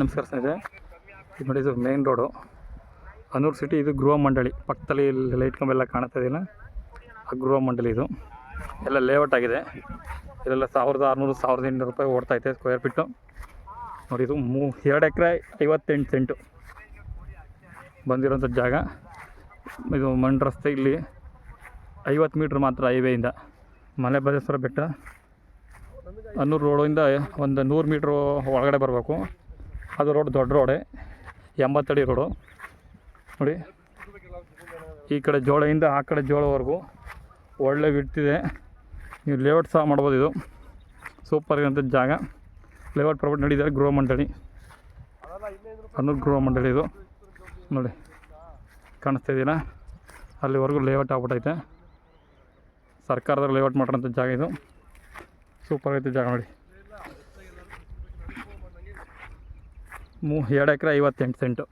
ನಮಸ್ಕಾರ ಸ್ನೇಹಿತರೆ. ಇದು ನೋಡಿ, ಇದು ಮೇನ್ ರೋಡು ಹನೂರು ಸಿಟಿ ಇದು ಗೃಹ ಮಂಡಳಿ. ಪಕ್ಕದಲ್ಲಿ ಲೈಟ್ ಕಂಬೆಲ್ಲ ಕಾಣ್ತಾ ಇದೆಯಲ್ಲ ಆ ಗೃಹ ಮಂಡಳಿ ಇದು. ಎಲ್ಲ ಲೇಔಟ್ ಆಗಿದೆ. ಇಲ್ಲೆಲ್ಲ ಸಾವಿರದ ಆರುನೂರು, ಸಾವಿರದ ಎಂಟುನೂರು ರೂಪಾಯಿ ಓಡ್ತಾಯಿದೆ ಸ್ಕ್ವೇರ್ ಫೀಟು ನೋಡಿ, ಇದು ಮೂ ಎರಡು ಎಕರೆ ಐವತ್ತೆಂಟು ಸೆಂಟು ಬಂದಿರೋಂಥ ಜಾಗ. ಇದು ಮಣ್ಣು ರಸ್ತೆ ಇಲ್ಲಿ ಐವತ್ತು ಮೀಟ್ರ್ ಮಾತ್ರ ಹೈವೇಯಿಂದ ಮಲೆ ಬಲೇಶ್ವರ ಬೆಟ್ಟ. ಅನ್ನೂರು ರೋಡಿಂದ ಒಂದು ನೂರು ಮೀಟ್ರು ಒಳಗಡೆ ಬರಬೇಕು. ಅದು ರೋಡ್, ದೊಡ್ಡ ರೋಡೆ, ಎಂಬತ್ತಡಿ ರೋಡು. ನೋಡಿ, ಈ ಕಡೆ ಜೋಳದಿಂದ ಆ ಕಡೆ ಜೋಳವರೆಗೂ ಒಳ್ಳೆ ಬಿಡ್ತಿದೆ ನೀವು ಲೇಔಟ್ ಸಹ ಮಾಡ್ಬೋದು ಇದು. ಸೂಪರ್ ಇರೋಂಥ ಜಾಗ. ಲೇಔಟ್ ಪ್ರಾಪರ್ಟಿ ನಡೀತಾರೆ ಗೃಹ ಮಂಡಳಿ. ಅನ್ನೂರು ಗೃಹ ಮಂಡಳಿ ಇದು. ನೋಡಿ, ಕಾಣಿಸ್ತಾ ಇದ್ದೀನ ಅಲ್ಲಿವರೆಗೂ ಲೇಔಟ್ ಆಗ್ಬಿಟ್ಟೈತೆ. ಸರ್ಕಾರದವ್ರು ಲೇಔಟ್ ಮಾಡಿರೋಂಥ ಜಾಗ ಇದು. ಸೂಪರ್ ಐತೆ ಜಾಗ ನೋಡಿ. ಮೂ ಎರಡು ಎಕರೆ ಐವತ್ತೆಂಟು ಸೆಂಟು